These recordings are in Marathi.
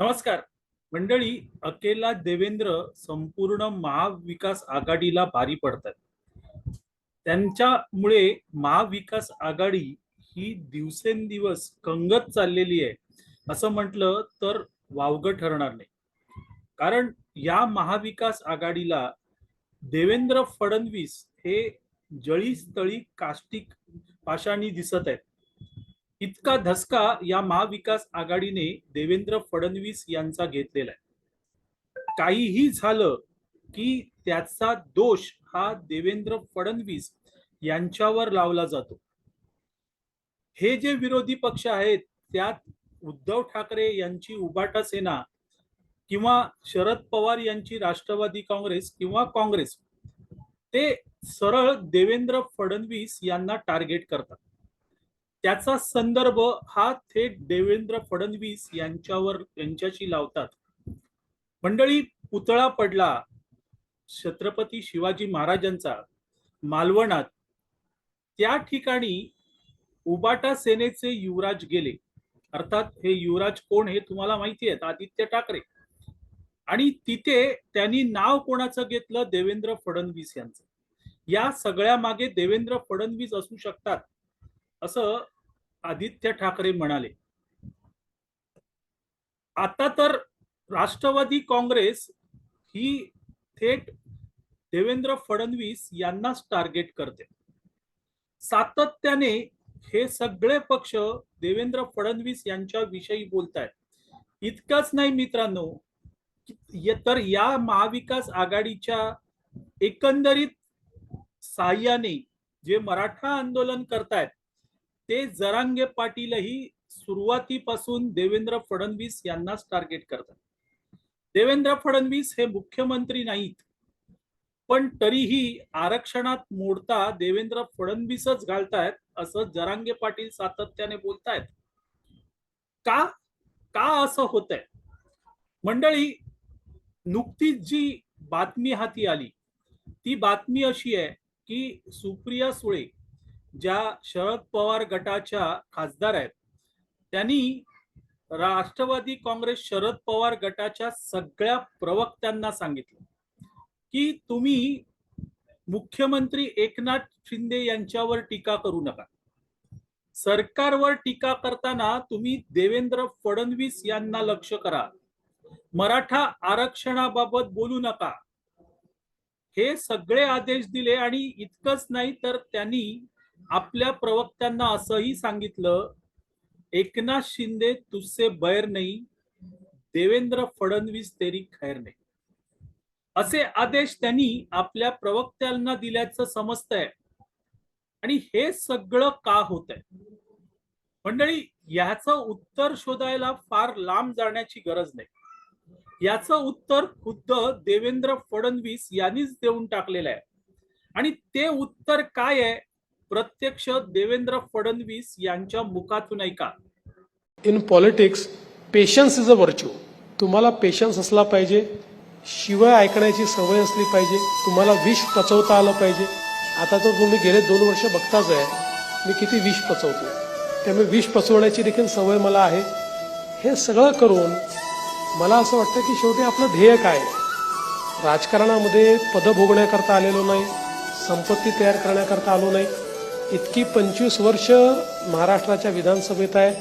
नमस्कार. मंडळी अकेला देवेंद्र संपूर्ण महाविकास आघाडीला भारी पडतात. त्यांच्यामुळे महाविकास आघाडी ही दिवसेंदिवस कंगत चाललेली आहे असं म्हटलं तर वावगं ठरणार नाही. कारण या महाविकास आघाडीला देवेंद्र फडणवीस हे जळीस्थळी काष्टिक पाषाणी दिसत आहेत. इतका धसका या महाविकास आघाडीने देवेंद्र फडणवीस यांचा घेतलेला आहे. काहीही झालं की त्याचा दोष हा देवेंद्र फडणवीस यांच्यावर लावला जातो. हे जे विरोधी पक्ष आहेत त्यात उद्धव ठाकरे यांची उबाटा सेना किंवा शरद पवार यांची राष्ट्रवादी काँग्रेस किंवा काँग्रेस ते सरळ देवेंद्र फडणवीस यांना टार्गेट करतात. त्याचा संदर्भ हा थेट देवेंद्र फडणवीस यांच्यावर यांच्याशी लावतात. मंडळी पुतळा पडला. छत्रपती शिवाजी महाराजांचा. मालवणात. त्या ठिकाणी उबाटा सेनेचे युवराज गेले. अर्थात हे युवराज कोण हे तुम्हाला माहिती आहेत? आदित्य ठाकरे. आणि तिथे त्यांनी नाव कोणाचं घेतलं? देवेंद्र फडणवीस यांचं. या सगळ्या मागे देवेंद्र फडणवीस असू शकतात. असं आदित्य ठाकरे म्हणाले. आता तर राष्ट्रवादी काँग्रेस ही थेट देवेंद्र फडणवीस यांनाच टार्गेट करते. सातत्याने हे सगळे पक्ष देवेंद्र फडणवीस यांच्या विषयी बोलत आहेत इतकंच नाही मित्रांनो तर या महाविकास आघाडीच्या एकंदरीत साह्याने जे मराठा आंदोलन करतायत ते जरांगे पाटीलही सुरुवातीपासून देवेंद्र फडणवीस यांनाच टार्गेट करतात. देवेंद्र फडणवीस हे मुख्यमंत्री नाहीत पण तरीही आरक्षणात मोडता देवेंद्र फडणवीसच घालतायत असं जरांगे पाटील सातत्याने बोलतायत. का? का असं होत आहे मंडळी नुकतीच जी बातमी हाती आली ती बातमी अशी आहे की सुप्रिया सुळे ज्या शरद पवार गटाच्या खासदार आहेत त्यांनी राष्ट्रवादी काँग्रेस शरद पवार गटाच्या सगळ्या प्रवक्त्यांना सांगितलं की तुम्ही मुख्यमंत्री एकनाथ शिंदे यांच्यावर टीका करू नका. सरकारवर टीका करताना तुम्ही देवेंद्र फडणवीस यांना लक्ष करा. मराठा आरक्षणाबाबत बोलू नका. हे सगळे आदेश दिले आणि इतकंच नाही तर त्यांनी आपल्या प्रवक्त्यांना असंही सांगितलं एकनाथ शिंदे तुझसे बैर नाही देवेंद्र फडणवीस तेरी खैर नाही. असे आदेश त्यांनी आपल्या प्रवक्त्यांना दिल्याचं समजतंय. आणि हे सगळं का होत आहे मंडळी याचं उत्तर शोधायला फार लांब जाण्याची गरज नाही. याचं उत्तर खुद्द देवेंद्र फडणवीस यांनीच देऊन टाकलेलं आहे. आणि ते उत्तर काय आहे? प्रत्यक्ष देवेंद्र फडणवीस यांच्या मुखातून ऐका. In politics patience is a virtue तुम्हाला पेशन्स असला पाहिजे. शिवाय ऐकण्याची सवय असली पाहिजे. तुम्हाला विष पचवता आलं पाहिजे. आता तर तुम्ही गेले दोन वर्ष बघताच आहे. मी किती विष पचवतो त्यामुळे विष पचवण्याची देखील सवय मला आहे. हे सगळं करून मला असं वाटतं की शेवटी आपलं ध्येय काय आहे? राजकारणामध्ये पदं भोगण्याकरता आलेलो नाही. संपत्ती तयार करण्याकरता आलो नाही. इतकी पंचवीस वर्ष महाराष्ट्राच्या विधानसभेत आहे.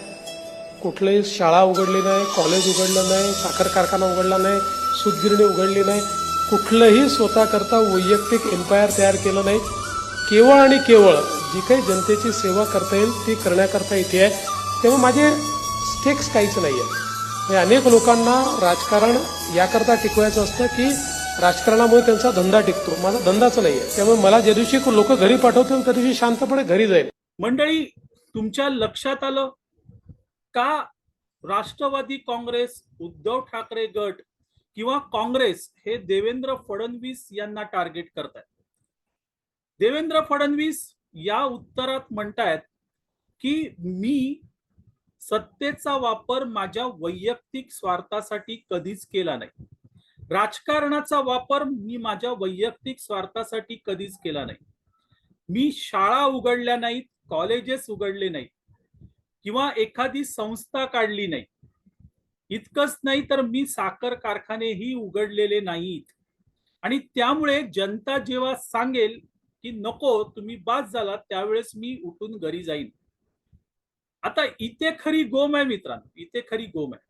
कुठलीही शाळा उघडली नाही कॉलेज उघडलं नाही साखर कारखाना उघडला नाही सुतगिरणी उघडली नाही कुठलंही स्वतः करता वैयक्तिक एम्पायर तयार केलं नाही. केवळ आणि केवळ जी काही जनतेची सेवा करता येईल ती करण्याकरता इथे आहे. तेव्हा माझे स्टेक्स काहीच नाही आहे अनेक लोकांना राजकारण याकरता टिकवायचं असतं की राजकारणामुळे त्यांचा धंदा टिकतो. माझा धंदाच नाही आहे त्यामुळे मला ज्या दिवशी लोक घरी पाठवतील त्या दिवशी शांतपणे घरी जाईल. मंडळी तुमच्या लक्षात आलं का राष्ट्रवादी काँग्रेस उद्धव ठाकरे गट किंवा काँग्रेस हे देवेंद्र फडणवीस यांना टार्गेट करतायत? देवेंद्र फडणवीस या उत्तरात म्हणतायत की मी सत्तेचा वापर माझ्या वैयक्तिक स्वार्थासाठी कधीच केला नाही. राजकारणाचा वापर मी माझ्या वैयक्तिक स्वार्थासाठी कधीच केला नाही. मी शाळा उघडल्या नाहीत कॉलेजेस उघडले नाहीत किंवा एखादी संस्था काढली नाही. इतकंच नाही तर मी साखर कारखानेही उघडलेले नाहीत. आणि त्यामुळे जनता जेव्हा सांगेल की नको तुम्ही बाद झाला त्यावेळेस मी उठून घरी जाईन. आता इथे खरी गोम आहे मित्रांनो इथे खरी गोम आहे.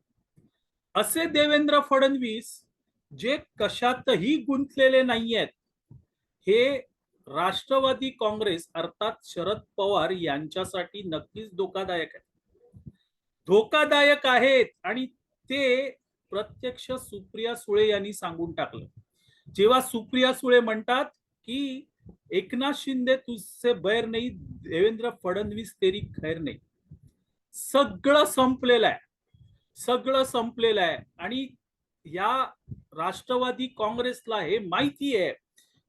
असे देवेंद्र फडणवीस जे कशातही गुंतलेले नाही आहेत हे राष्ट्रवादी काँग्रेस अर्थात शरद पवार यांच्यासाठी नक्कीच धोकादायक आहे धोकादायक आहेत आणि ते प्रत्यक्ष सुप्रिया सुळे यांनी सांगून टाकलं. जेव्हा सुप्रिया सुळे म्हणतात की एकनाथ शिंदे तुझसे बैर नाही देवेंद्र फडणवीस तेरी खैर नाही. सगळं संपलेलं आहे. सगळं संपलेलं आहे. आणि या राष्ट्रवादी काँग्रेसला हे माहिती आहे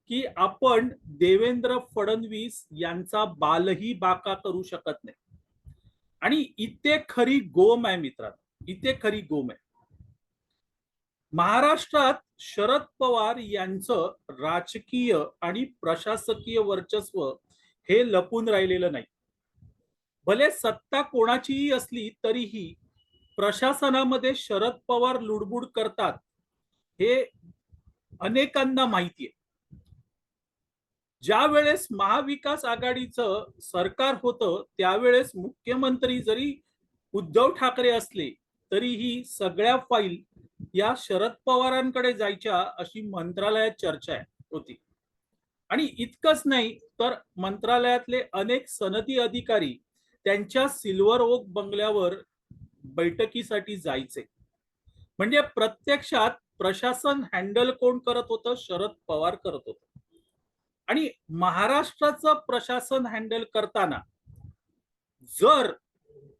की आपण देवेंद्र फडणवीस यांचा बालही बाका करू शकत नाही. आणि इथे खरी गोम आहे मित्रांनो इथे खरी गोम आहे. महाराष्ट्रात शरद पवार यांचं राजकीय आणि प्रशासकीय वर्चस्व हे लपून राहिलेलं नाही. भले सत्ता कोणाचीही असली तरीही प्रशासनामध्ये शरद पवार लुडबुड करतात हे अनेकांना माहिती आहे ज्या वेळेस महाविकास आघाडीचं सरकार होतं त्यावेळेस मुख्यमंत्री जरी उद्धव ठाकरे असले तरीही सगळ्या फाईल या शरद पवारांकडे जायच्या अशी मंत्रालयात चर्चा होती. आणि इतकंच नाही तर मंत्रालयातले अनेक सनदी अधिकारी त्यांच्या सिल्वर ओक बंगल्यावर बैठकीसाठी जायचे. म्हणजे प्रत्यक्षात प्रशासन हँडल कोण करत होतं? शरद पवार करत होत. आणि महाराष्ट्राचं प्रशासन हँडल करताना जर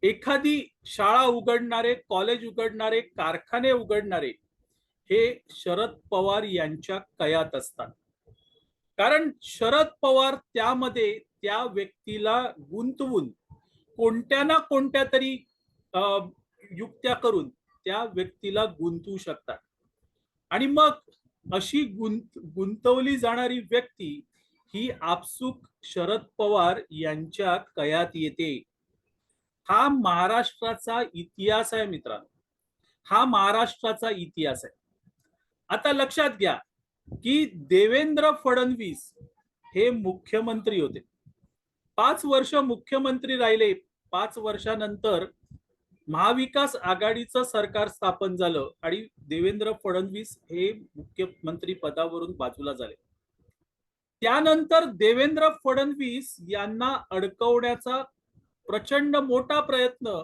एखादी शाळा उघडणारे कॉलेज उघडणारे कारखाने उघडणारे हे शरद पवार यांच्या कयात असतात. कारण शरद पवार त्यामध्ये त्या व्यक्तीला गुंतवून कोणत्या ना कोणत्या तरी युक्त्या करून त्या व्यक्तीला गुंतवू शकतात. आणि मग अशी गुंत गुंतवली जाणारी व्यक्ती ही आपसुक शरद पवार यांच्या कयात येते. हा महाराष्ट्राचा इतिहास आहे मित्रांनो. हा महाराष्ट्राचा इतिहास आहे. आता लक्षात घ्या की देवेंद्र फडणवीस हे मुख्यमंत्री होते. पाच वर्ष मुख्यमंत्री राहिले. पाच वर्षानंतर महाविकास आघाडीचं सरकार स्थापन झालं आणि देवेंद्र फडणवीस हे मुख्यमंत्री पदावरून बाजूला झाले. त्यानंतर देवेंद्र फडणवीस यांना अडकवण्याचा प्रचंड मोठा प्रयत्न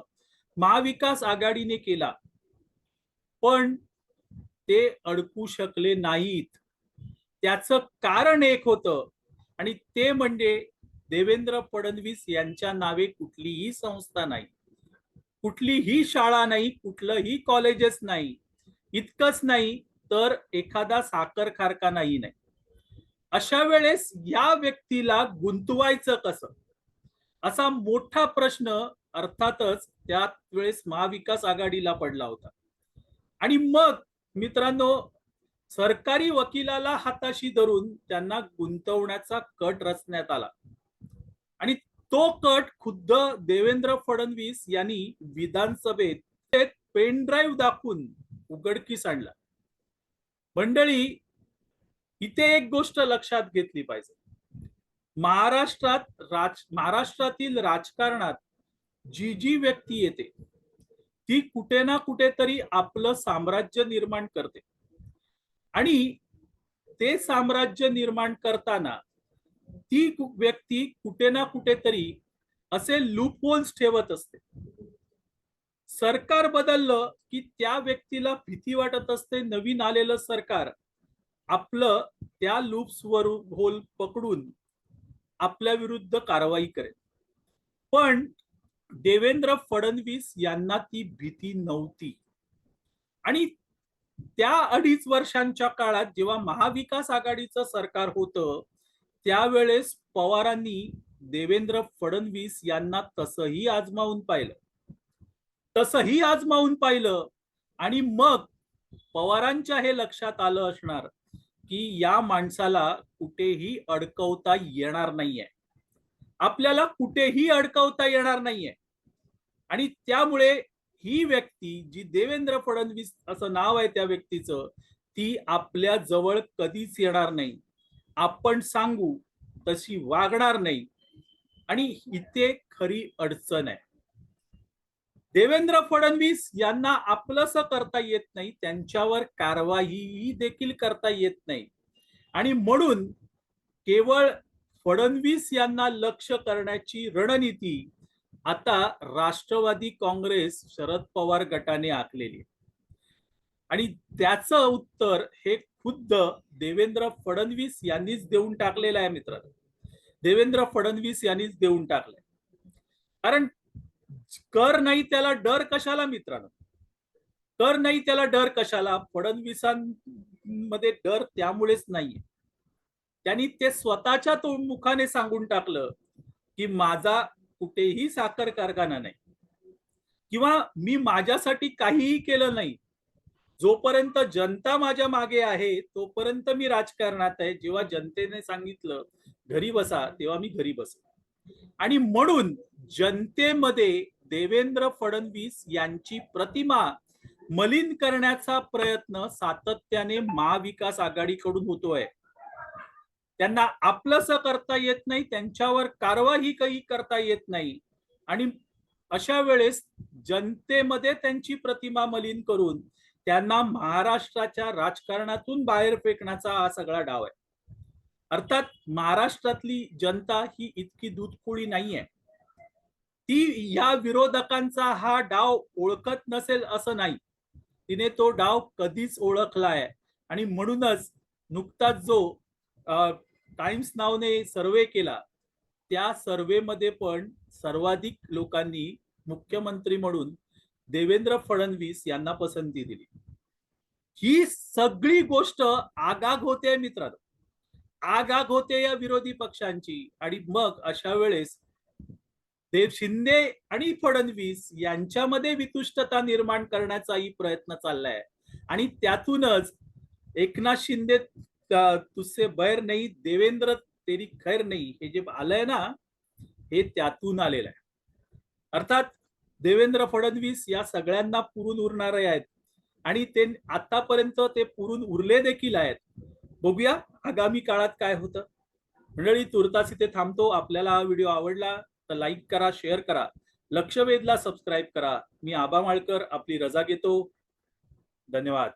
महाविकास आघाडीने केला. पण ते अडकू शकले नाहीत. त्याचं कारण एक होतं आणि ते म्हणजे देवेंद्र फडणवीस यांच्या नावे कुठलीही संस्था नाही. कुठलीही शाळा नाही कुठलंही कॉलेजेस नाही इतकंच नाही तर एखादा साखर कारखानाही नाही. अशा वेळेस या व्यक्तीला गुंतवायचं कसं? असा मोठा प्रश्न अर्थातच त्यात वेळेस महाविकास आघाडीला पडला होता. आणि मग मित्रांनो सरकारी वकिलाला हाताशी धरून त्यांना गुंतवण्याचा कट रचण्यात आला. आणि तो कट खुद्द देवेंद्र फडणवीस यांनी विधानसभेत पेनड्राईव्ह दाखवून उघडकीस आणला. मंडळी इथे एक गोष्ट लक्षात घेतली पाहिजे. महाराष्ट्रात राज महाराष्ट्रातील राजकारणात जी जी व्यक्ती येते ती कुठे ना कुठेतरी आपलं साम्राज्य निर्माण करते. आणि ते साम्राज्य निर्माण करताना ती व्यक्ती कुठे ना कुठेतरी असे लूपहोल्स ठेवत असते. सरकार बदललं की त्या व्यक्तीला भीती वाटत असते. नवीन आलेलं सरकार आपलं त्या लूप्स होल पकडून आपल्या विरुद्ध कारवाई करेल. पण देवेंद्र फडणवीस यांना ती भीती नव्हती. आणि त्या अडीच वर्षांच्या काळात जेव्हा महाविकास आघाडीचं सरकार होतं त्यावेळेस पवारांनी देवेंद्र फडणवीस यांना तसंही आजमावून पाहिलं. तसंही आजमावून पाहिलं. आणि मग पवारांच्या हे लक्षात आलं असणार की या माणसाला कुठेही अडकवता येणार नाहीये. आपल्याला कुठेही अडकवता येणार नाहीये. आणि त्यामुळे ही व्यक्ती जी देवेंद्र फडणवीस असं नाव आहे त्या व्यक्तीचं ती आपल्या जवळ कधीच येणार नाही. आपण सांगू तशी वागणार नाही. आणि इथे खरी अडचण आहे. देवेंद्र फडणवीस यांना आपलंस करता येत नाही त्यांच्यावर कारवाई देखील करता येत नाही. आणि म्हणून केवळ फडणवीस यांना लक्ष करण्याची रणनीती आता राष्ट्रवादी काँग्रेस शरद पवार गटाने आखलेली आणि त्याचं उत्तर हे खुद्द देवेंद्र फडणवीस यांनीच देऊन टाकलेलं आहे मित्रांनो. देवेंद्र फडणवीस यांनीच देऊन टाकलंय. कारण कर नाही त्याला डर कशाला मित्रांनो? कर नाही त्याला डर कशाला? फडणवीसांमध्ये डर त्यामुळेच नाहीये. त्यांनी ते स्वतःच्या तोंडमुखाने मुखाने सांगून टाकलं की माझा कुठेही साखर कारखाना नाही. किंवा मी माझ्यासाठी काहीही केलं नाही. जोपर्यंत जनता माझ्या मागे आहे तोपर्यंत मी राजकारणात आहे. जेव्हा जनतेने सांगितलं घरी बसा तेव्हा मी घरी बसेन आणि म्हणून जनतेमध्ये देवेंद्र फडणवीस यांची प्रतिमा मलिन करण्याचा प्रयत्न सातत्याने महाविकास आघाडीकडून होतोय. त्यांना आपलंस करता येत नाही त्यांच्यावर कारवाई काही करता येत नाही. आणि अशा वेळेस जनतेमध्ये त्यांची प्रतिमा मलिन करून त्यांना महाराष्ट्राच्या राजकारणातून बाहेर फेकण्याचा हा सगळा डाव आहे. अर्थात महाराष्ट्रातली जनता ही इतकी दूधकुळी नाहीये. ती या विरोधकांचा हा डाव ओळखत नसेल असं नाही. तिने तो डाव कधीच ओळखलाय आणि म्हणूनच नुकताच जो टाइम्स नावने सर्वे केला त्या सर्वेमध्ये पण सर्वाधिक लोकांनी मुख्यमंत्री म्हणून देवेंद्र फडणवीस यांना पसंती दिली. ही सगळी गोष्ट आगाग होते मित्रांनो. आगाग होते या विरोधी पक्षांची. आणि मग अशा वेळेस देव शिंदे आणि फडणवीस यांच्यामध्ये वितुष्टता निर्माण करण्याचाही प्रयत्न चाललाय. आणि त्यातूनच एकनाथ शिंदे तुझसे बैर नाही देवेंद्र तेरी खैर नाही हे जे आलंय ना हे त्यातून आलेलं आहे. अर्थात देवेंद्र फडणवीस या सगळ्यांना पुरून उरणारे आहेत. आणि ते आतापर्यंत ते पुरून उरले देखील आहेत. बघूया आगामी काळात काय होतं. मंडळी तुर्तास इथे थांबतो. आपल्याला हा व्हिडिओ आवडला तर लाईक करा शेअर करा. लक्षवेधला सबस्क्राईब करा. मी आबा माळकर आपली रजा घेतो. धन्यवाद.